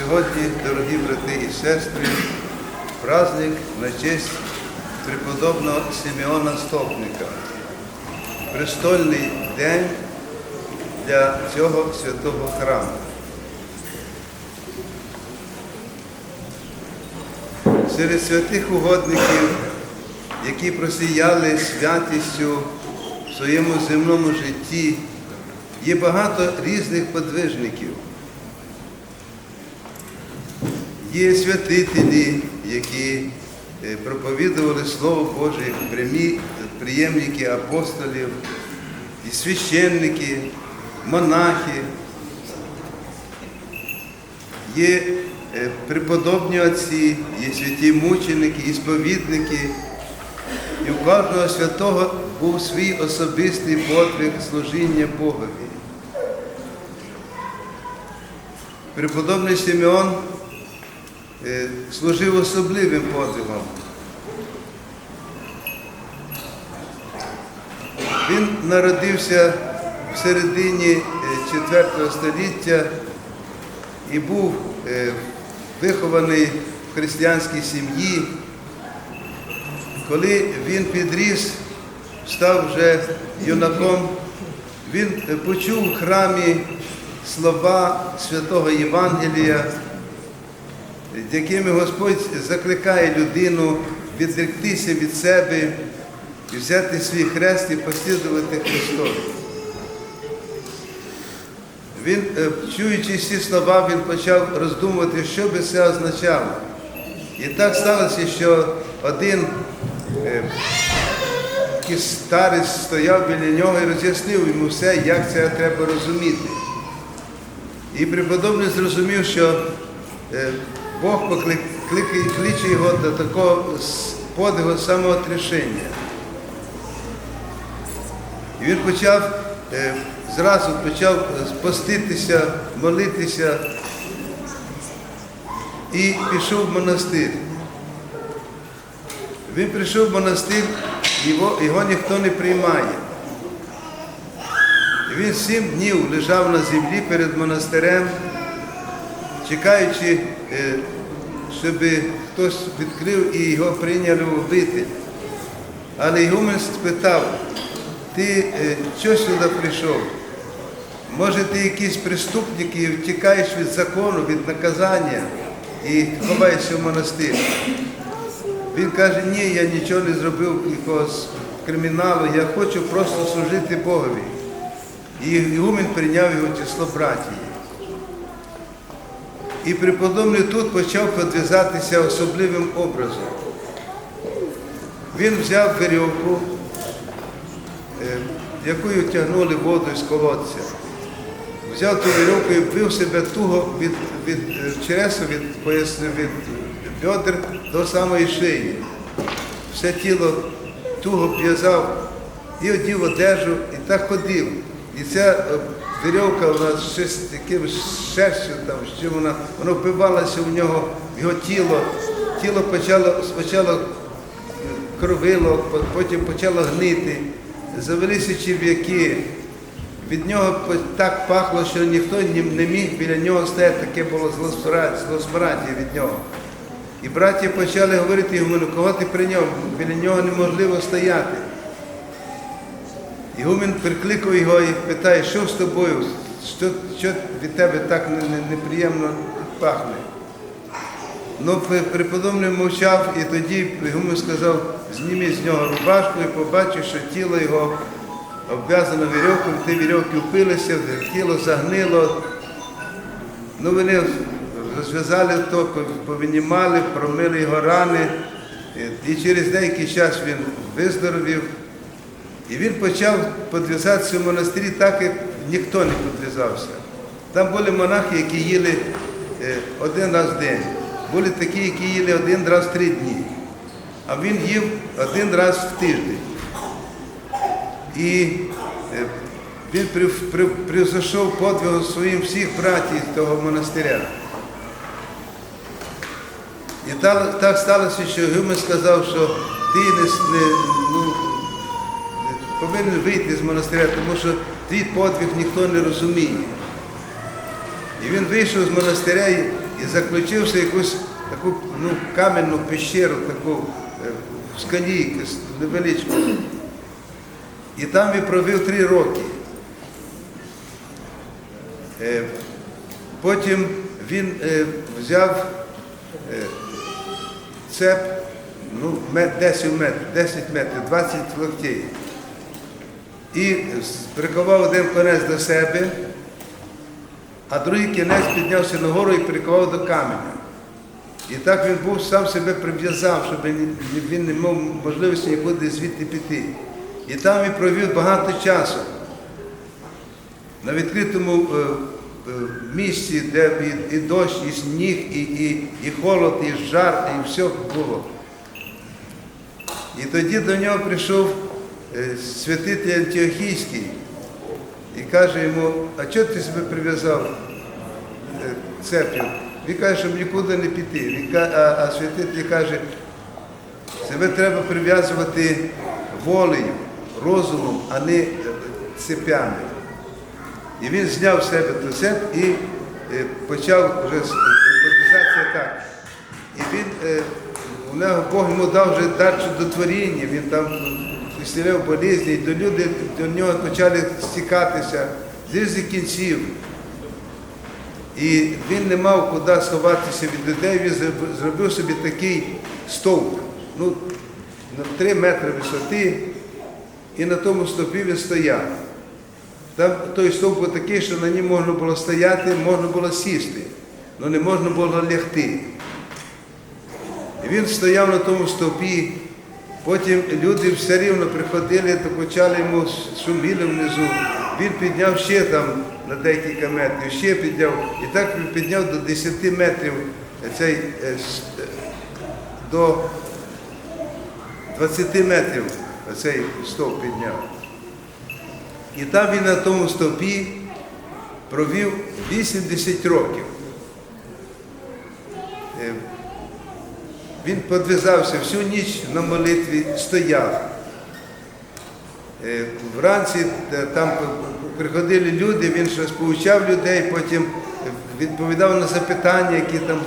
Сьогодні, дорогі брати і сестри, праздник на честь преподобного Симеона Стопника. Престольний день для цього святого храму. Серед святих угодників, які просіяли святістю в своєму земному житті, є багато різних подвижників. Є святителі, які е, проповідували Слово Боже, прямі приємники апостолів, і священники, монахи. Є е, преподобні отці, є святі мученики, і сповідники. І у кожного святого був свій особистий подвиг служіння Богові. Преподобний Симеон служив особливим подвигом. Він народився в середині 4 століття і був е, вихований в християнській сім'ї. Коли він підріс, став вже юнаком, він е, почув в храмі слова святого Євангелія, якими Господь закликає людину відректися від себе і взяти свій хрест і послідувати Христові. Він, е, чуючи ці слова, він почав роздумувати, що би це означало. І так сталося, що один е, старець стояв біля нього і роз'яснив йому все, як це треба розуміти. І преподобний зрозумів, що е, Бог поклик- кличе його до такого подвигу самоотрішення. І він почав, е, зразу почав поститися, молитися і пішов в монастир. Він прийшов в монастир, його, його ніхто не приймає. Він сім днів лежав на землі перед монастирем, чекаючи, е, щоб хтось відкрив і його прийняли в обитель. Але Ігумен спитав, ти е, чого сюди прийшов? Може, ти якийсь преступник і втікаєш від закону, від наказання і ховаєшся в монастир. Він каже, ні, я нічого не зробив якогось криміналу, я хочу просто служити Богові. І Ігумен прийняв його число братії. І преподобний тут почав підв'язатися особливим образом. Він взяв веревку, е, якою тягнули воду з колодця. Взяв ту веревку і вбив себе туго від, від е, чересу, від поясни, від бедер до самої шиї. Все тіло туго в'язав і одів одежу, і так ходив. І ця вірьовка вона щось таким шерстю, там, що вона, воно вбивалося в нього, в його тіло. Тіло почало спочатку кровило, потім почало гнити, завелися черв'яки. Від нього так пахло, що ніхто не міг біля нього стояти, таке було злосмара- злосмараддя від нього. І браті почали говорити йому, ну кого ти прийняв? Біля нього неможливо стояти. Ігумен прикликав його і питає, що з тобою, що, що від тебе так не- не- неприємно пахне. Ну, пре- преподобний мовчав, і тоді Ігумен сказав, зніми з нього рубашку і побачив, що тіло його обв'язано вірьовкою, ті вірьовки впилися, тіло загнило. Ну, вони розв'язали то, повинімали, промили його рани, і через деякий час він виздоровів. І він почав підв'язатися в монастирі так, як ніхто не підв'язався. Там були монахи, які їли е, один раз в день. Були такі, які їли один раз в три дні. А він їв один раз в тиждень. І е, він прив- подвигом своїм всіх братів того монастиря. І так, сталося, що Гюме сказав, що ти не, не, ну, повинен вийти з монастиря, тому що твій подвиг ніхто не розуміє. І він вийшов з монастиря і, заключився в якусь таку ну, кам'яну пещеру, таку е, в скалі, невеличку. І там він провів три роки. Е, Потім він е, взяв цеп, ну, мет- 10 метрів, 10 метрів, 20 локтей. І приковав один конець до себе, а другий кінець піднявся нагору і приковав до каменя. І так він був сам себе прив'язав, щоб він- не мав можливості нікуди звідти піти. І там він провів багато часу на відкритому е, е, місці, де і, дощ, і сніг, і, і, і холод, і жар, і все було. І тоді до нього прийшов святитель Антіохійський і каже йому, а чого ти себе прив'язав е, цеп'ю? Він каже, щоб нікуди не піти. А, святитель каже, себе треба прив'язувати волею, розумом, а не е, цепями. І він зняв з себе ту цеп і е, почав вже імпровізація так. І він, е, у нього Бог йому дав вже дар чудотворіння, він там зціляв болізні, і до люди до нього почали стікатися з різних кінців. І він не мав куди сховатися від людей, він зробив собі такий стовп, ну, на 3 метри висоти, і на тому стовпі він стояв. Там той стовп був такий, що на ній можна було стояти, можна було сісти, але не можна було лягти. І він стояв на тому стовпі, потім люди все рівно приходили, то почали йому шуміли внизу. Він підняв ще там на декілька метрів, ще підняв. І так він підняв до 10 метрів цей, е, е, до 20 метрів цей стовп підняв. І там він на тому стовпі провів 80 років. Він подвизався всю ніч на молитві, стояв. Е, Вранці е, там приходили люди, він щось повчав людей, потім відповідав на запитання, які там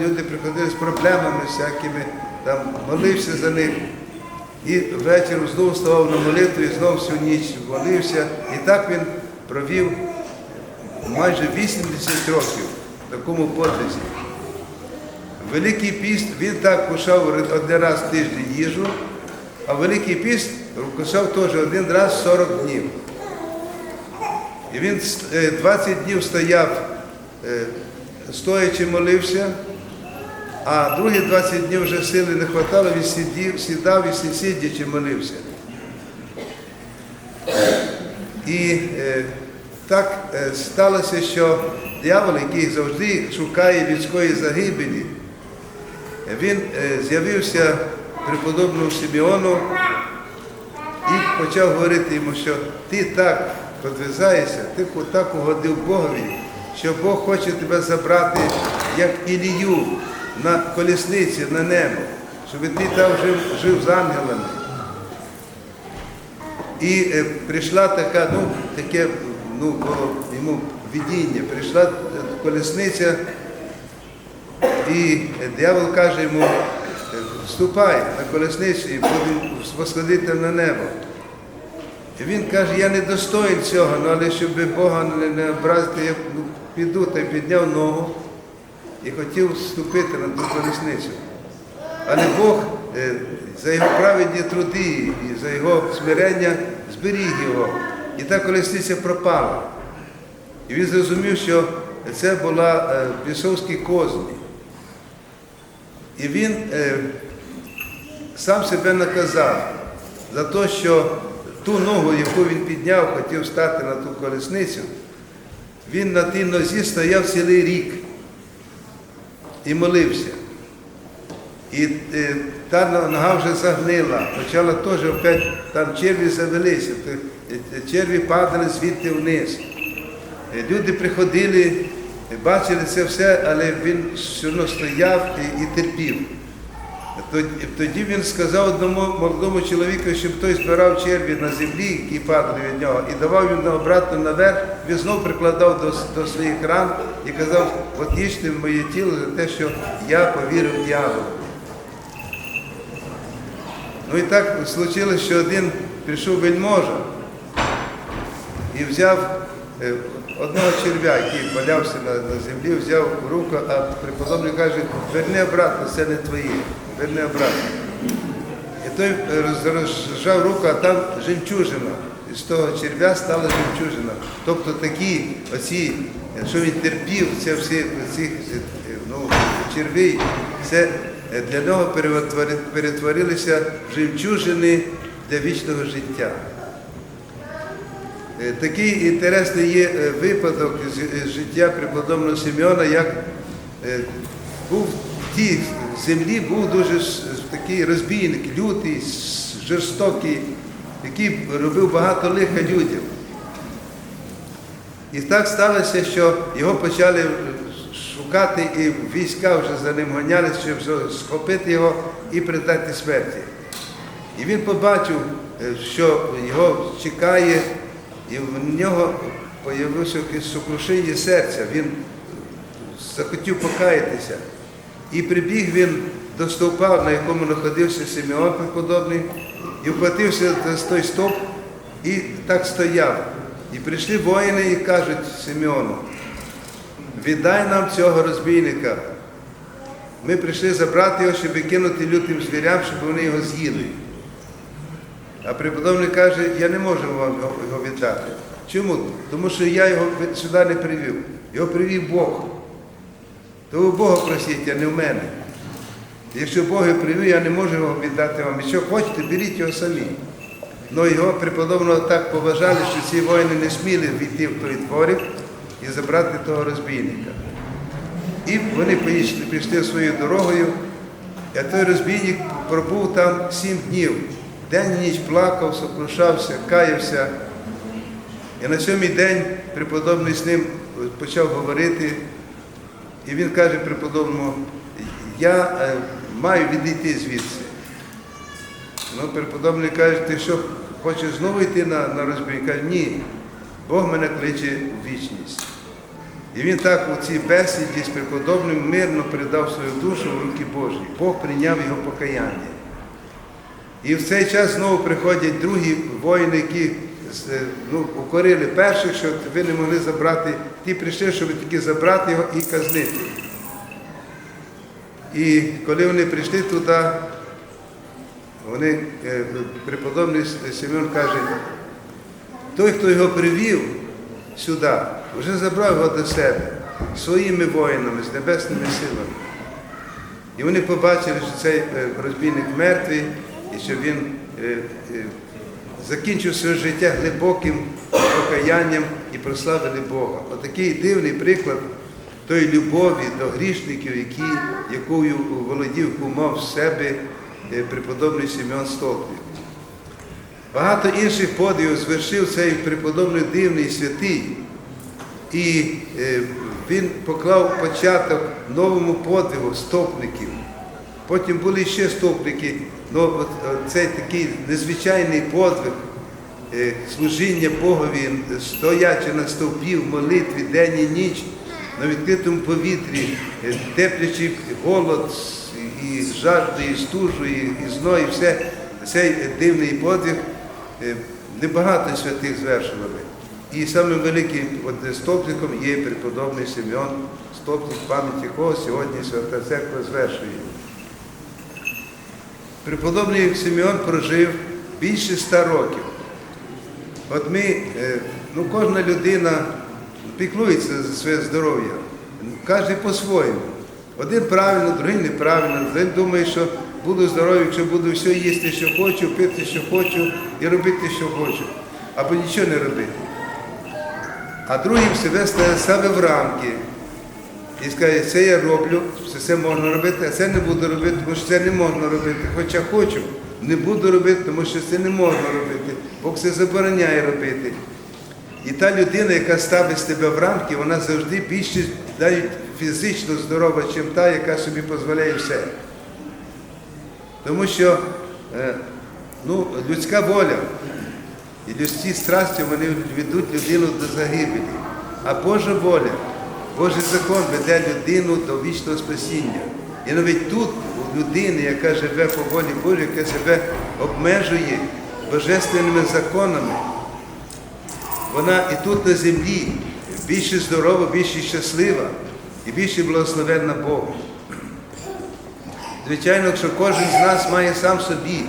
люди приходили з проблемами всякими, там молився за них. І ввечері знову вставав на молитву і знову всю ніч молився. І так він провів майже 80 років в такому подвизі. Великий піст він так кушав один раз в тиждень їжу, а Великий піст кушав теж один раз 40 днів. І він е, 20 днів стояв, е, стоячи молився, а другі 20 днів вже сили не вистачало, він сидів, сідав і сидячи молився. І е, так е, сталося, що диявол, який завжди шукає людської загибелі, він е, з'явився преподобному Симеону і почав говорити йому, що ти так подвизаєшся, ти так угодив Богові, що Бог хоче тебе забрати, як Ілію на колісниці на небо, щоб ти там жив, жив з ангелами. І е, прийшла така, ну, таке, ну, було йому видіння, прийшла колесниця, і диявол каже йому, вступай на колесницю і восходити на небо. І він каже, я не достоїн цього, ну, але щоб Бога не, образити, я піду та підняв ногу і хотів вступити на ту колесницю. Але Бог е, за його праведні труди і за його смирення зберіг його. І та колесниця пропала. І він зрозумів, що це була е, бісовські козні. І він е, сам себе наказав за те, що ту ногу, яку він підняв, хотів стати на ту колесницю, він на тій нозі стояв цілий рік і молився. І е, та нога вже загнила, почала теж опять, там черві завелися, е, черві падали звідти вниз. Е, Люди приходили, бачили це все, але він все одно стояв і, і терпів. Тоді, він сказав одному молодому чоловіку, щоб той збирав черві на землі, які падали від нього, і давав їм обратно наверх, він знов прикладав до, до своїх ран і казав, от їжте в моє тіло за те, що я повірив дьяволу. Ну і так случилось, що один прийшов вельможа і взяв е, одного черв'я, який валявся на, на землі, взяв руку, а преподобний каже, верни обратно, це не твоє, верни обратно. І той е, розжав руку, а там жемчужина. І з того черв'я стала жемчужина. Тобто такі оці, що він терпів, це всі ці е, ну, черві, це для нього перетворилися жемчужини для вічного життя. Е, Такий інтересний є е, випадок з з життя преподобного Симеона, як е, був в тій землі був дуже такий розбійник, лютий, жорстокий, який робив багато лиха людям. І так сталося, що його почали е, шукати, і війська вже за ним ганялися, щоб схопити його і придати смерті. І він побачив, е, що його чекає, і в нього з'явилося якесь сокрушення серця. Він захотів покаятися. І прибіг він до стовпа, на якому знаходився Симеон преподобний, і вхватився за той стовп і так стояв. І прийшли воїни і кажуть Симеону, віддай нам цього розбійника. Ми прийшли забрати його, щоб кинути лютим звірям, щоб вони його з'їли. А преподобний каже, я не можу вам його віддати. Чому? Тому що я його сюди не привів. Його привів Бог. То ви Бога просіть, а не в мене. Якщо Бог його привів, я не можу його віддати вам. Якщо хочете, беріть його самі. Ну його преподобного так поважали, що ці воїни не сміли війти в той дворик і забрати того розбійника. І вони поїхали, пішли своєю дорогою, а той розбійник пробув там сім днів. День і ніч плакав, сокрушався, каявся. І на сьомий день преподобний з ним почав говорити, і він каже преподобному, я е, маю відійти звідси. Ну, преподобний каже, ти що, хочеш знову йти на, на розбій? Каже, ні, Бог мене кличе в вічність. І він так у цій бесіді з преподобним мирно передав свою душу в руки Божі. Бог прийняв його покаяння. І в цей час знову приходять другі воїни, які е, ну, укорили перших, що ви не могли забрати, ті прийшли, щоб тільки забрати його і казнити. І коли вони прийшли туди, вони, е, преподобний Семен каже, той, хто його привів сюди, вже забрав його до себе своїми воїнами, з небесними силами. І вони побачили, що цей е, розбійник мертвий, і що він е, е, закінчив своє життя глибоким покаянням і прославили Бога. Отакий дивний приклад тої любові до грішників, які, якою володів, яку мав в себе е, преподобний Симеон Столпів. Багато інших подвигів звершив цей преподобний дивний святий. І він поклав початок новому подвигу стопників. Потім були ще стопники, от, е, цей такий незвичайний подвиг е, служіння Богові, стоячи на стовпі в молитві день і ніч, на відкритому повітрі, е, теплячи голод і жажду, і стужу, і, зной, і все. Цей дивний подвиг небагато святих звершували. І самим великим стопником є преподобний Симеон, стопник пам'яті якого сьогодні Свята Церква звершує. Преподобний Симеон прожив більше ста років. От ми, е, ну кожна людина піклується за своє здоров'я, кожен по-своєму. Один правильно, другий неправильно. Один думає, що буду здоровий, якщо буду все їсти, що хочу, пити, що хочу, і робити, що хочу, або нічого не робити. А другий себе ставить в рамки. І скаже, це я роблю, що це можна робити, а це не буду робити, тому що це не можна робити. Хоча хочу, не буду робити, тому що це не можна робити. Бог це забороняє робити. І та людина, яка ставить себе в рамки, вона завжди більше навіть фізично здорова, ніж та, яка собі дозволяє все. Тому що е, ну, людська воля, І людські страсті вони ведуть людину до загибелі. А Божа воля, Божий закон веде людину до вічного спасіння. І навіть тут, у людини, яка живе по волі Божій, яка себе обмежує божественними законами, вона і тут на землі більше здорова, більше щаслива і більше благословенна Богу. Звичайно, що кожен з нас має сам собі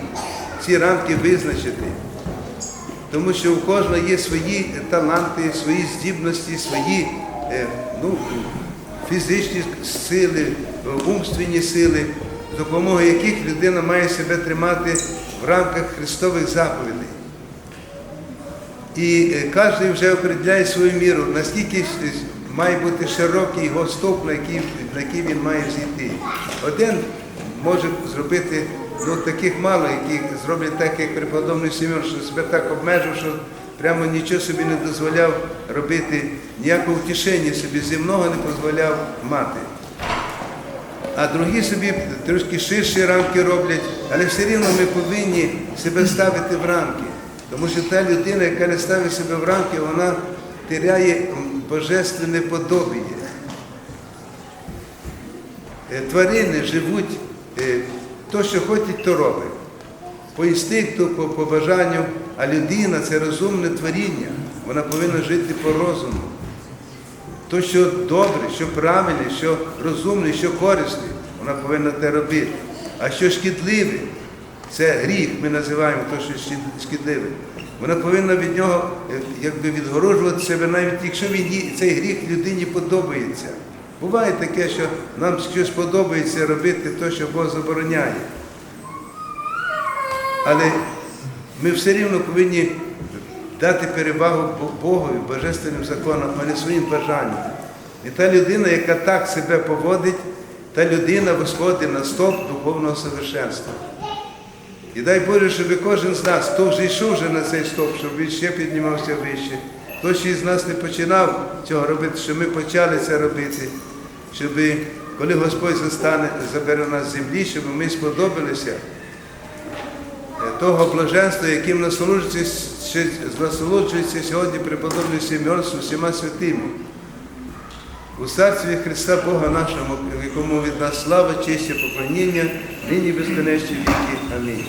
ці рамки визначити, тому що у кожного є свої таланти, свої здібності, свої е, ну, фізичні сили, умственні сили, з допомогою яких людина має себе тримати в рамках Христових заповідей. І е, кожен вже определяє свою міру, наскільки е, має бути широкий його стовп, на який, на який він має зійти. Один може зробити ну, таких мало, які зроблять так, як преподобний Симеон, що себе так обмежив, що прямо нічого собі не дозволяв робити, ніякого втішення собі земного не дозволяв мати. А другі собі трошки ширші рамки роблять, але все рівно ми повинні себе ставити в рамки. Тому що та людина, яка не ставить себе в рамки, вона теряє божественне подобіє. Е, Тварини живуть, е, то, що хочуть, то робить. По інстинкту, по бажанню, а людина це розумне творіння. Вона повинна жити по розуму. То, що добре, що правильне, що розумне, що корисне, вона повинна те робити. А що шкідливе, це гріх, ми називаємо те, що шкідливе. Вона повинна від нього е, якби відгороджувати себе, навіть якщо він цей гріх людині подобається. Буває таке, що нам щось подобається робити те, що Бог забороняє. Але ми все рівно повинні дати перевагу Бо- Богові, божественним законам, а не своїм бажанням. І та людина, яка так себе поводить, та людина восходить на стоп духовного совершенства. І дай Боже, щоб кожен з нас, хто вже йшов вже на цей стоп, щоб він ще піднімався вище. Хто ще із нас не починав цього робити, щоб ми почали це робити, щоб коли Господь застане, забере нас з землі, щоб ми сподобалися того блаженства, яким насолоджується, сьогодні преподобний Симеон з усіма святими. У царстві Христа Бога нашого, якому від нас слава, честь і поклоніння, нині безконечні віки. Амінь.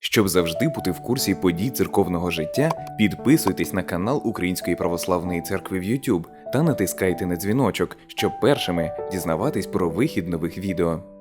Щоб завжди бути в курсі подій церковного життя, підписуйтесь на канал Української православної церкви в YouTube та натискайте на дзвіночок, щоб першими дізнаватись про вихід нових відео.